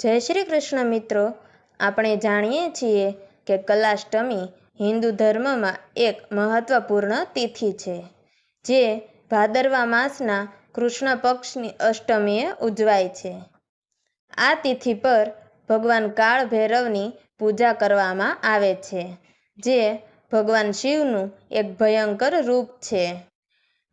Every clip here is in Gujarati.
જય શ્રી કૃષ્ણ મિત્રો. આપણે જાણીએ છીએ કે કલાષ્ટમી હિન્દુ ધર્મમાં એક મહત્વપૂર્ણ તિથિ છે, જે ભાદરવા માસના કૃષ્ણ પક્ષની અષ્ટમીએ ઉજવાય છે. આ તિથિ પર ભગવાન કાળ ભૈરવની પૂજા કરવામાં આવે છે, જે ભગવાન શિવનું એક ભયંકર રૂપ છે.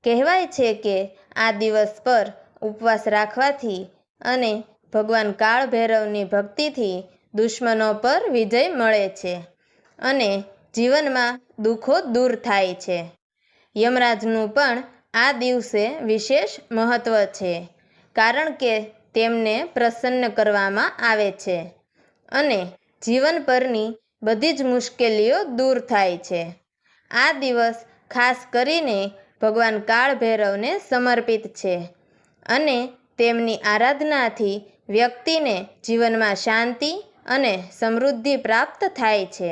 કહેવાય છે કે આ દિવસ પર ઉપવાસ રાખવાથી અને ભગવાન કાળ ભૈરવની ભક્તિથી દુશ્મનો પર વિજય મળે છે અને જીવનમાં દુઃખો દૂર થાય છે. યમરાજનું પણ આ દિવસે વિશેષ મહત્વ છે, કારણ કે તેમને પ્રસન્ન કરવામાં આવે છે અને જીવન પરની બધી જ મુશ્કેલીઓ દૂર થાય છે. આ દિવસ ખાસ કરીને ભગવાન કાળ ભૈરવને સમર્પિત છે અને તેમની આરાધનાથી વ્યક્તિને જીવનમાં શાંતિ અને સમૃદ્ધિ પ્રાપ્ત થાય છે.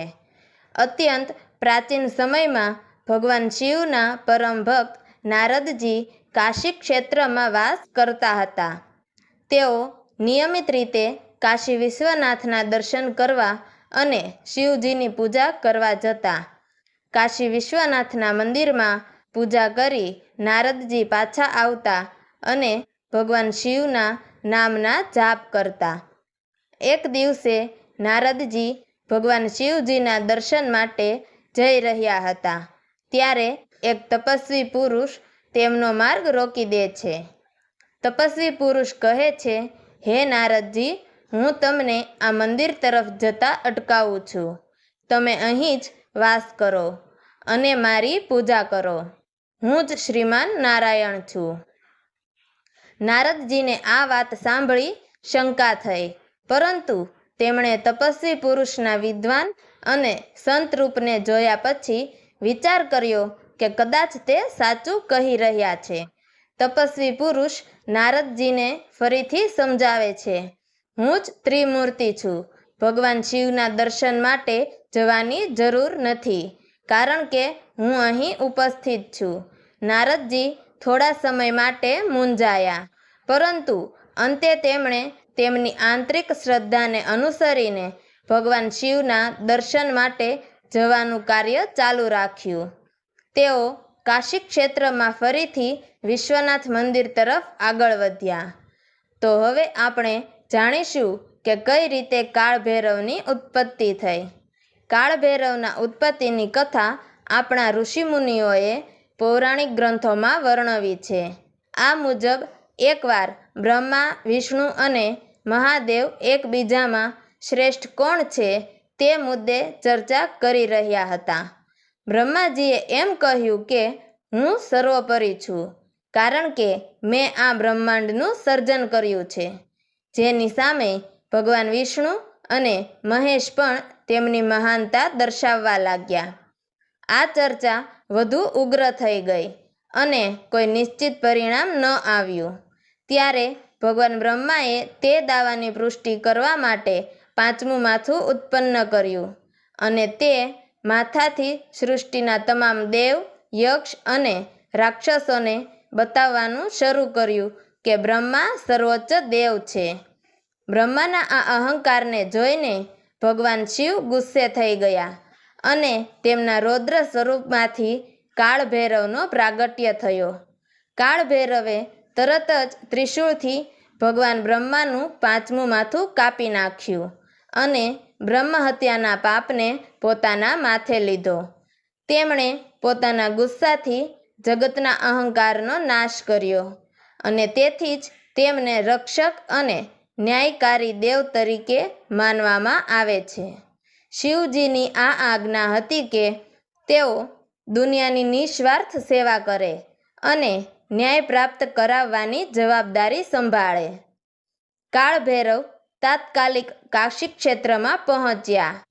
અત્યંત પ્રાચીન સમયમાં ભગવાન શિવના પરમ ભક્ત નારદજી કાશી ક્ષેત્રમાં વાસ કરતા હતા. તેઓ નિયમિત રીતે કાશી વિશ્વનાથના દર્શન કરવા અને શિવજીની પૂજા કરવા જતા. કાશી વિશ્વનાથના મંદિરમાં પૂજા કરી નારદજી પાછા આવતા અને ભગવાન શિવના નામના જાપ કરતા. એક દિવસે નારદજી ભગવાન શિવજીના દર્શન માટે જઈ રહ્યા હતા. ત્યારે એક તપસ્વી પુરુષ તેમનો માર્ગ રોકી દે છે. તપસ્વી પુરુષ કહે છે, હે નારદજી, હું તમને આ મંદિર તરફ જતા અટકાવું છું. તમે અહીં જ વાસ કરો અને મારી પૂજા કરો. હું જ શ્રીમાન નારાયણ છું. નારદજીને આ વાત સાંભળી શંકા થઈ. પરંતુ તેમણે તપસ્વી પુરુષના વિદ્વાન અને સંત રૂપને જોયા પછી વિચાર કર્યો કે કદાચ તે સાચું કહી રહ્યા છે. તપસ્વી પુરુષ નારદજીને ફરીથી સમજાવે છે, હું જ ત્રિમૂર્તિ છું. ભગવાન શિવના દર્શન માટે જવાની જરૂર નથી, કારણ કે હું અહીં ઉપસ્થિત છું. નારદજી થોડા સમય માટે મૂંઝાયા. પરંતુ અંતે તેમણે તેમની આંતરિક શ્રદ્ધાને અનુસરીને ભગવાન શિવના દર્શન માટે જવાનું કાર્ય ચાલુ રાખ્યું. તેઓ કાશી ક્ષેત્રમાં ફરીથી વિશ્વનાથ મંદિર તરફ આગળ વધ્યા. તો હવે આપણે જાણીશું કે કઈ રીતે કાળભૈરવની ઉત્પત્તિ થઈ. કાળભૈરવના ઉત્પત્તિની કથા આપણા ઋષિમુનિઓએ પૌરાણિક ગ્રંથોમાં વર્ણવી છે. આ મુજબ એકવાર બ્રહ્મા, વિષ્ણુ અને મહાદેવ એકબીજામાં શ્રેષ્ઠ કોણ છે તે મુદ્દે ચર્ચા કરી રહ્યા હતા. બ્રહ્માજીએ એમ કહ્યું કે, હું સર્વોપરી છું, કારણ કે મેં આ બ્રહ્માંડનું સર્જન કર્યું છે. જેની સામે ભગવાન વિષ્ણુ અને મહેશ પણ તેમની મહાનતા દર્શાવવા લાગ્યા. આ ચર્ચા વધુ ઉગ્ર થઈ ગઈ. અને કોઈ નિશ્ચિત પરિણામ ન આવ્યું. ત્યારે ભગવાન બ્રહ્માએ તે દાવાની પુષ્ટિ કરવા માટે પાંચમું માથું ઉત્પન્ન કર્યું અને તે માથાથી સૃષ્ટિના તમામ દેવ, યક્ષ અને રાક્ષસોને બતાવવાનું શરૂ કર્યું કે બ્રહ્મા સર્વોચ્ચ દેવ છે. બ્રહ્માના આ અહંકારને જોઈને ભગવાન શિવ ગુસ્સે થઈ ગયા અને તેમના રૌદ્ર સ્વરૂપમાંથી કાળ ભૈરવનો પ્રાગટ્ય થયો. કાળ ભૈરવે તરત જ ત્રિશૂળથી ભગવાન બ્રહ્માનું પાંચમું માથું કાપી નાખ્યું અને બ્રહ્મ હત્યાના પાપને પોતાના માથે લીધો. તેમણે પોતાના ગુસ્સાથી જગતના અહંકારનો નાશ કર્યો અને તેથી જ તેમને રક્ષક અને ન્યાયકારી દેવ તરીકે માનવામાં આવે છે. શિવજીની આ આજ્ઞા હતી કે તેઓ દુનિયાની નિસ્વાર્થ સેવા કરે અને ન્યાય પ્રાપ્ત કરાવવાની જવાબદારી સંભાળે. કાળ ભૈરવ તાત્કાલિક કાશી ક્ષેત્રમાં પહોંચ્યા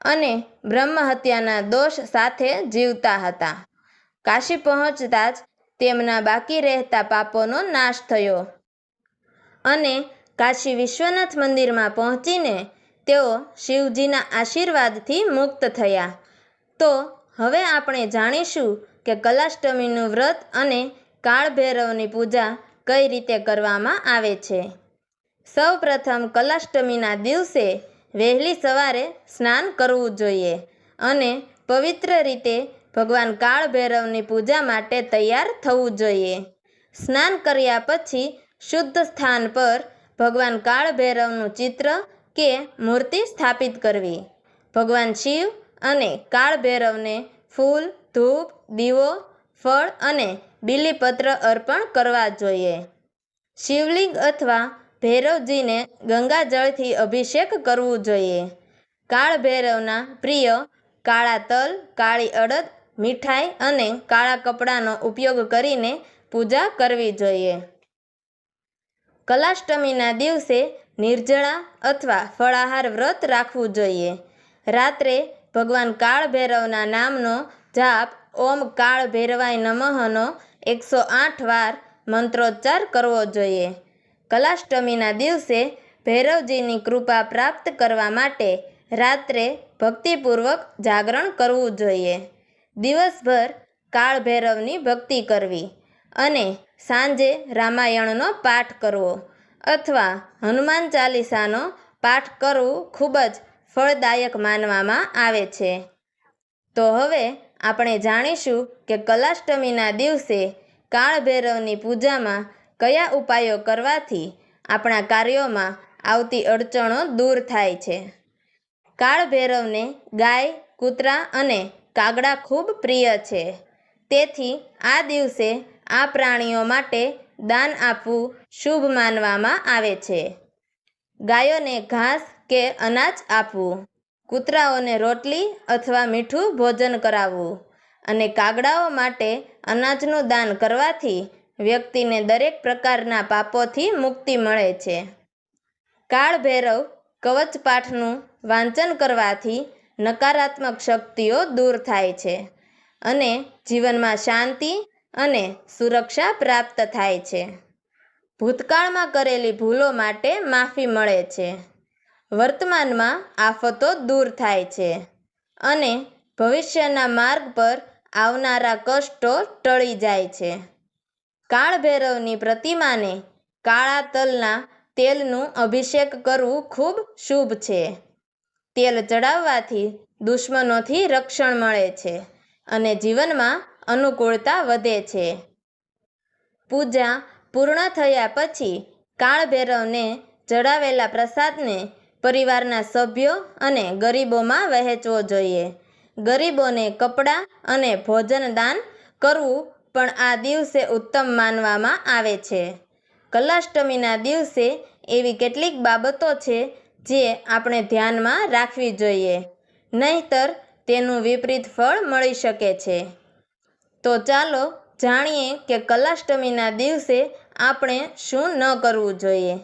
અને બ્રહ્મ હત્યાના દોષ સાથે જીવતા હતા. કાશી પહોંચતા જ તેમના બાકી રહેતા પાપોનો નાશ થયો અને કાશી વિશ્વનાથ મંદિરમાં પહોંચીને તેઓ શિવજીના આશીર્વાદથી મુક્ત થયા. તો હવે આપણે જાણીશું કે કલાષ્ટમીનું વ્રત અને કાળભૈરવની પૂજા કઈ રીતે કરવામાં આવે છે. સૌપ્રથમ કલાષ્ટમીના દિવસે વહેલી સવારે સ્નાન કરવું જોઈએ અને પવિત્ર રીતે ભગવાન કાળ ભૈરવની પૂજા માટે તૈયાર થવું જોઈએ. સ્નાન કર્યા પછી શુદ્ધ સ્થાન પર ભગવાન કાળ ભૈરવનું ચિત્ર કે મૂર્તિ સ્થાપિત કરવી. ભગવાન શિવ અને કાળ ભૈરવને ફૂલ, ધૂપ, દીવો, ફળ અને બીલીપત્ર અર્પણ કરવા જોઈએ. શિવલિંગ અથવા ભૈરવજીને ગંગાજળથી અભિષેક કરવું જોઈએ. કાળ ભૈરવના પ્રિય કાળા તલ, કાળી અડદ, મીઠાઈ અને કાળા કપડાનો ઉપયોગ કરીને પૂજા કરવી જોઈએ. કલાષ્ટમીના દિવસે નિર્જળા અથવા ફળાહાર વ્રત રાખવું જોઈએ. રાત્રે ભગવાન કાળ ભૈરવના નામનો જાપ ઓમ કાળ ભૈરવાય નમઃનો એકસો આઠ વાર મંત્રોચ્ચાર કરવો જોઈએ. કલાષ્ટમીના દિવસે ભૈરવજીની કૃપા પ્રાપ્ત કરવા માટે રાત્રે ભક્તિપૂર્વક જાગરણ કરવું જોઈએ. દિવસભર કાળ ભૈરવની ભક્તિ કરવી અને સાંજે રામાયણનો પાઠ કરવો અથવા હનુમાન ચાલીસાનો પાઠ કરવું ખૂબ જ ફળદાયક માનવામાં આવે છે. તો હવે આપણે જાણીશું કે કલાષ્ટમીના દિવસે કાળભૈરવની પૂજામાં કયા ઉપાયો કરવાથી આપણા કાર્યોમાં આવતી અડચણો દૂર થાય છે. કાળભૈરવને ગાય, કૂતરા અને કાગડા ખૂબ પ્રિય છે. તેથી આ દિવસે આ પ્રાણીઓ માટે દાન આપવું શુભ માનવામાં આવે છે. ગાયોને ઘાસ કે અનાજ આપવું, કૂતરાઓને રોટલી અથવા મીઠું ભોજન કરાવવું અને કાગડાઓ માટે અનાજનું દાન કરવાથી વ્યક્તિને દરેક પ્રકારના પાપોથી મુક્તિ મળે છે. કાળ ભૈરવ કવચ વાંચન કરવાથી નકારાત્મક શક્તિઓ દૂર થાય છે અને જીવનમાં શાંતિ અને સુરક્ષા પ્રાપ્ત થાય છે. ભૂતકાળમાં કરેલી ભૂલો માટે માફી મળે છે. વર્તમાનમાં આફતો દૂર થાય છે અને ભવિષ્યના માર્ગ પર આવનારા કષ્ટો ટળી જાય છે. કાળભૈરવની પ્રતિમાને કાળા તલના તેલનું અભિષેક કરવું ખૂબ શુભ છે. તેલ ચડાવવાથી દુશ્મનોથી રક્ષણ મળે છે અને જીવનમાં અનુકૂળતા વધે છે. પૂજા પૂર્ણ થયા પછી કાળભૈરવને ચડાવેલા પ્રસાદને પરિવારના સભ્યો અને ગરીબોમાં વહેંચવો જોઈએ. ગરીબોને કપડાં અને ભોજન દાન કરવું પણ આ દિવસે ઉત્તમ માનવામાં આવે છે. કલાષ્ટમીના દિવસે એવી કેટલીક બાબતો છે જે આપણે ધ્યાનમાં રાખવી જોઈએ. નહીંતર તેનું વિપરીત ફળ મળી શકે છે. તો ચાલો જાણીએ કે કલાષ્ટમીના દિવસે આપણે શું ન કરવું જોઈએ.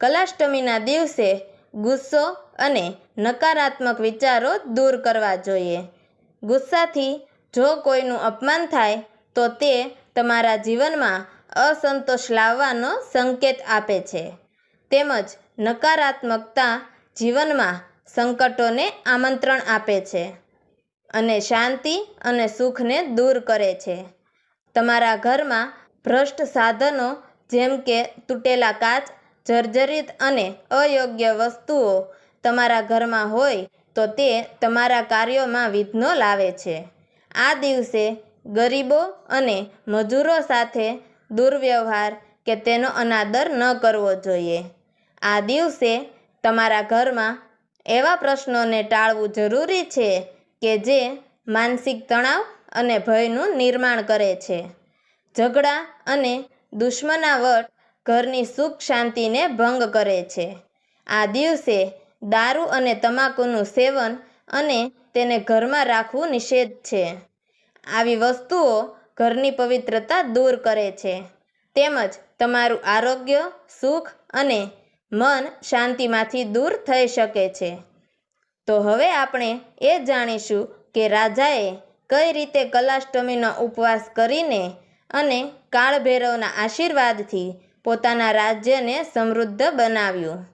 કલાષ્ટમીના દિવસે ગુસ્સો અને નકારાત્મક વિચારો દૂર કરવા જોઈએ. ગુસ્સાથી જો કોઈનું અપમાન થાય, તો તે તમારા જીવનમાં અસંતોષ લાવવાનો સંકેત આપે છે. તેમજ નકારાત્મકતા જીવનમાં સંકટોને આમંત્રણ આપે છે અને શાંતિ અને સુખને દૂર કરે છે. તમારા ઘરમાં ભ્રષ્ટ સાધનો જેમ કે તૂટેલા કાચ જર્જરિત અને અયોગ્ય વસ્તુઓ તમારા ઘરમાં હોય તો તે તમારા કાર્યોમાં વિઘ્નો લાવે છે. આ દિવસે ગરીબો અને મજૂરો સાથે દુર્વ્યવહાર કે તેનો અનાદર ન કરવો જોઈએ. આ દિવસે તમારા ઘરમાં એવા પ્રશ્નોને ટાળવું જરૂરી છે કે જે માનસિક તણાવ અને ભયનું નિર્માણ કરે છે. ઝઘડા અને દુશ્મનાવટ ઘરની સુખ શાંતિને ભંગ કરે છે. આ દિવસે દારૂ અને તમાકુનું સેવન અને તેને ઘરમાં રાખવું નિષેધ છે. આવી વસ્તુઓ ઘરની પવિત્રતા દૂર કરે છે. તેમજ તમારું આરોગ્ય, સુખ અને મન શાંતિમાંથી દૂર થઈ શકે છે. તો હવે આપણે એ જાણીશું કે રાજાએ કઈ રીતે કલાષ્ટમીનો ઉપવાસ કરીને અને કાળભૈરવના આશીર્વાદથી પોતાના રાજ્યને સમૃદ્ધ બનાવ્યું.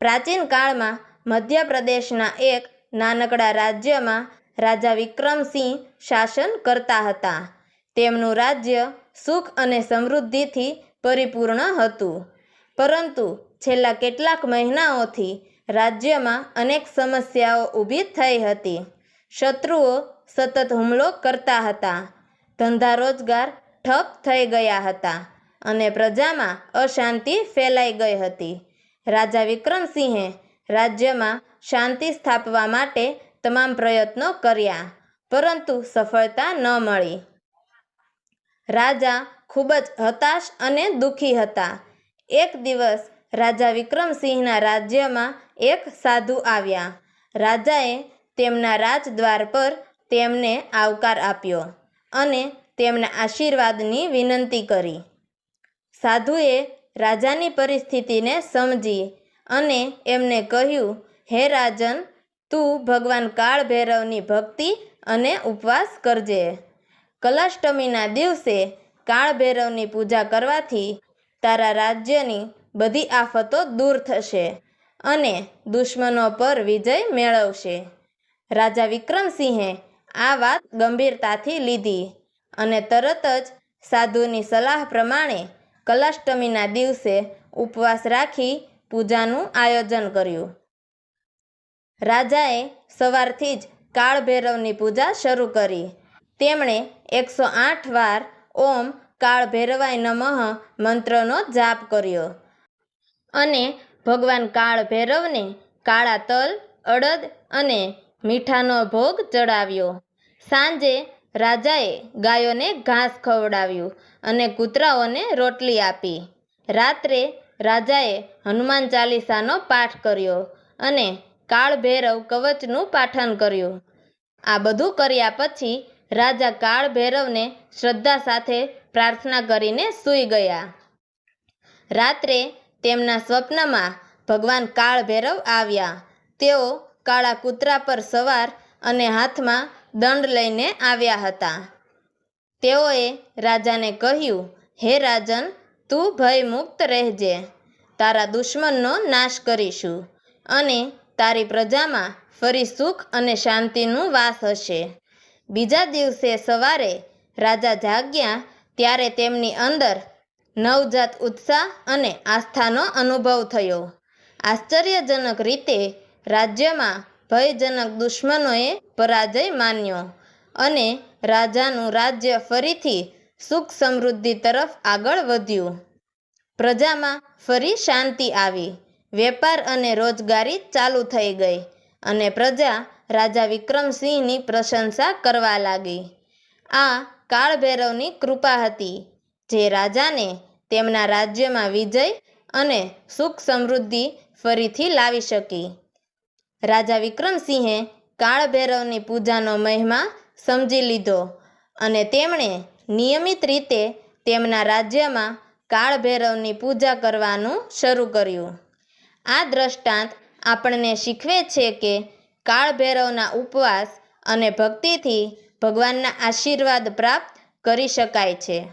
પ્રાચીન કાળમાં મધ્યપ્રદેશના એક નાનકડા રાજ્યમાં રાજા વિક્રમસિંહ શાસન કરતા હતા. તેમનું રાજ્ય સુખ અને સમૃદ્ધિથી પરિપૂર્ણ હતું. પરંતુ છેલ્લા કેટલાક મહિનાઓથી રાજ્યમાં અનેક સમસ્યાઓ ઊભી થઈ હતી. શત્રુઓ સતત હુમલો કરતા હતા. ધંધા રોજગાર ઠપ થઈ ગયા હતા. અને પ્રજામાં અશાંતિ ફેલાઈ ગઈ હતી. રાજા વિક્રમસિંહે રાજ્યમાં શાંતિ સ્થાપવા માટે તમામ પ્રયત્નો કર્યા, પરંતુ સફળતા ન મળી. રાજા ખૂબ જ હતાશ અને દુઃખી હતા. એક દિવસ રાજા વિક્રમસિંહના રાજ્યમાં એક સાધુ આવ્યા. રાજાએ તેમના રાજદ્વાર પર તેમને આવકાર આપ્યો અને તેમના આશીર્વાદની વિનંતી કરી. સાધુએ રાજાની પરિસ્થિતિને સમજી અને એમને કહ્યું, હે રાજન, તું ભગવાન કાળ ભૈરવની ભક્તિ અને ઉપવાસ કરજે. કલાષ્ટમીના દિવસે કાળ ભૈરવની પૂજા કરવાથી તારા રાજ્યની બધી આફતો દૂર થશે અને દુશ્મનો પર વિજય મેળવશે. રાજા વિક્રમસિંહે આ વાત ગંભીરતાથી લીધી અને તરત જ સાધુની સલાહ પ્રમાણે કલાષ્ટમીના દિવસે ઉપવાસ રાખી પૂજાનું આયોજન કર્યું. રાજાએ સવારથી જ કાળભૈરવની પૂજા શરૂ કરી. તેમણે એકસો આઠ વાર ઓમ કાળભૈરવાય નમઃ મંત્રનો જાપ કર્યો અને ભગવાન કાળભૈરવને કાળા તલ, અડદ અને મીઠાનો ભોગ ચડાવ્યો. સાંજે રાજાએ ગાયોને ઘાસ ખવડાવ્યું અને કૂતરાઓને રોટલી આપી. રાત્રે રાજાએ હનુમાન ચાલીસાનો પાઠ કર્યો અને કાળભૈરવ કવચનું પાઠન કર્યું. આ બધું કર્યા પછી રાજા કાળભૈરવને શ્રદ્ધા સાથે પ્રાર્થના કરીને સૂઈ ગયા. રાત્રે તેમના સ્વપ્નમાં ભગવાન કાળભૈરવ આવ્યા. તેઓ કાળા કૂતરા પર સવાર અને હાથમાં દંડ લઈને આવ્યા હતા. તેઓએ રાજાને કહ્યું, હે રાજન, તું ભયમુક્ત રહેજે. તારા દુશ્મનનો નાશ કરીશું અને તારી પ્રજામાં ફરી સુખ અને શાંતિનું વાસ હશે. બીજા દિવસે સવારે રાજા જાગ્યા ત્યારે તેમની અંદર નવજાત ઉત્સાહ અને આસ્થાનો અનુભવ થયો. આશ્ચર્યજનક રીતે રાજ્યમાં ભયજનક દુશ્મનોએ પરાજય માન્યો અને રાજાનું રાજ્ય ફરીથી સુખ સમૃદ્ધિ તરફ આગળ વધ્યું. પ્રજામાં ફરી શાંતિ આવી. વેપાર અને રોજગારી ચાલુ થઈ ગઈ અને પ્રજા રાજા વિક્રમસિંહની પ્રશંસા કરવા લાગી. આ કાળભૈરવની કૃપા હતી, જે રાજાને તેમના રાજ્યમાં વિજય અને સુખ સમૃદ્ધિ ફરીથી લાવી શકી. રાજા વિક્રમસિંહે કાળભૈરવની પૂજાનો મહિમા સમજી લીધો અને તેમણે નિયમિત રીતે તેમના રાજ્યમાં કાળભૈરવની પૂજા કરવાનું શરૂ કર્યું. આ દ્રષ્ટાંત આપણને શીખવે છે કે કાળભૈરવના ઉપવાસ અને ભક્તિથી ભગવાનના આશીર્વાદ પ્રાપ્ત કરી શકાય છે.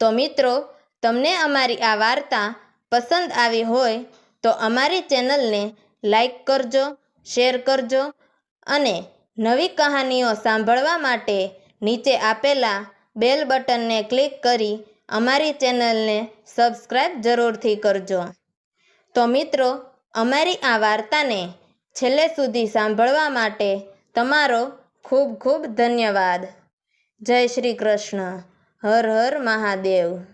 તો મિત્રો, તમને અમારી આ વાર્તા પસંદ આવી હોય તો અમારી ચેનલને લાઈક કરજો, શેર કરજો અને નવી કહાનીઓ સાંભળવા માટે નીચે આપેલા બેલ બટનને ક્લિક કરી અમારી ચેનલને સબસ્ક્રાઈબ જરૂરથી કરજો. તો મિત્રો, અમારી આ વાર્તાને છેલ્લે સુધી સાંભળવા માટે તમારો ખૂબ ખૂબ ધન્યવાદ. જય શ્રી કૃષ્ણ. હર હર મહાદેવ.